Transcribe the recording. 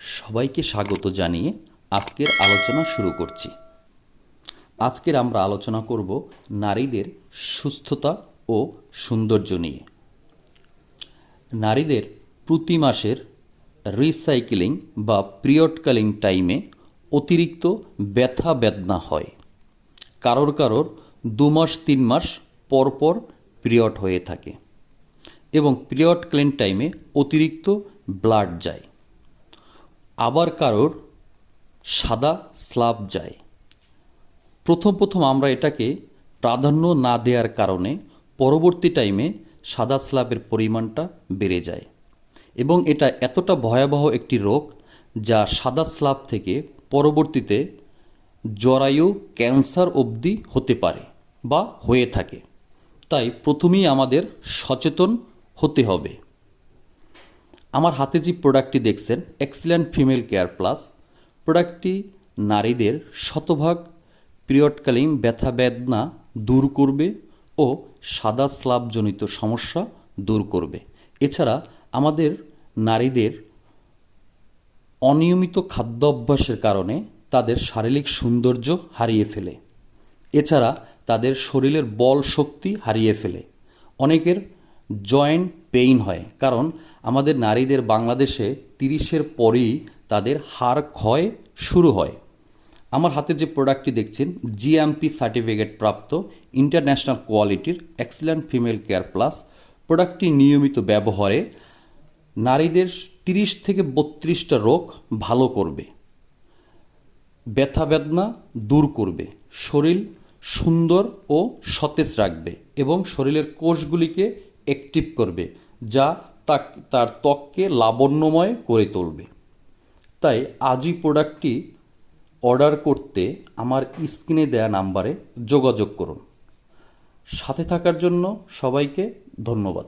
সবাইকে স্বাগত জানিয়ে আজকের আলোচনা শুরু করছি। আজকের আমরা আলোচনা করব নারীদের সুস্থতা ও সৌন্দর্য নিয়ে। নারীদের প্রতি মাসের রিসাইকেলিং বা পিরিয়ডকালীন টাইমে অতিরিক্ত ব্যথা বেদনা হয়। কারোর কারোর দু মাস, তিন মাস পরপর পর পিরিয়ড হয়ে থাকে এবং পিরিয়ডকালীন টাইমে অতিরিক্ত ব্লাড যায়। আবার কারোর সাদা স্লাব যায়। প্রথম প্রথম আমরা এটাকে প্রাধান্য না দেওয়ার কারণে পরবর্তী টাইমে সাদা স্লাবের পরিমাণটা বেড়ে যায় এবং এটা এতটা ভয়াবহ একটি রোগ যা সাদা স্লাব থেকে পরবর্তীতে জরায়ু, ক্যান্সার অবধি হতে পারে বা হয়ে থাকে। তাই প্রথমেই আমাদের সচেতন হতে হবে। আমার হাতে যে প্রোডাক্টটি দেখছেন এক্সিলেন্ট ফিমেল কেয়ার প্লাস প্রোডাক্টটি নারীদের শতভাগ পিরিয়ডকালীন ব্যথা বেদনা দূর করবে ও সাদা স্লাবজনিত সমস্যা দূর করবে। এছাড়া আমাদের নারীদের অনিয়মিত খাদ্য অভ্যাসের কারণে তাদের শারীরিক সৌন্দর্য হারিয়ে ফেলে। এছাড়া তাদের শরীরের বল শক্তি হারিয়ে ফেলে। অনেকের জয়েন্ট পেইন হয়, কারণ আমাদের নারীদের বাংলাদেশে তিরিশের পরেই তাদের হাড় ক্ষয় শুরু হয়। আমার হাতে যে প্রোডাক্টটি দেখছেন জিএমপি সার্টিফিকেট প্রাপ্ত ইন্টারন্যাশনাল কোয়ালিটির এক্সিলেন্ট ফিমেল কেয়ার প্লাস প্রোডাক্টটি নিয়মিত ব্যবহারে নারীদের তিরিশ থেকে বত্রিশটা রোগ ভালো করবে, ব্যথা বেদনা দূর করবে, শরীর সুন্দর ও সতেজ রাখবে এবং শরীরের কোষগুলিকে অ্যাক্টিভ করবে, যা তার ত্বককে লাবণ্যময় করে তুলবে। তাই আজই প্রোডাক্টটি অর্ডার করতে আমার স্ক্রিনে দেয়া নাম্বারে যোগাযোগ করুন। সাথে থাকার জন্য সবাইকে ধন্যবাদ।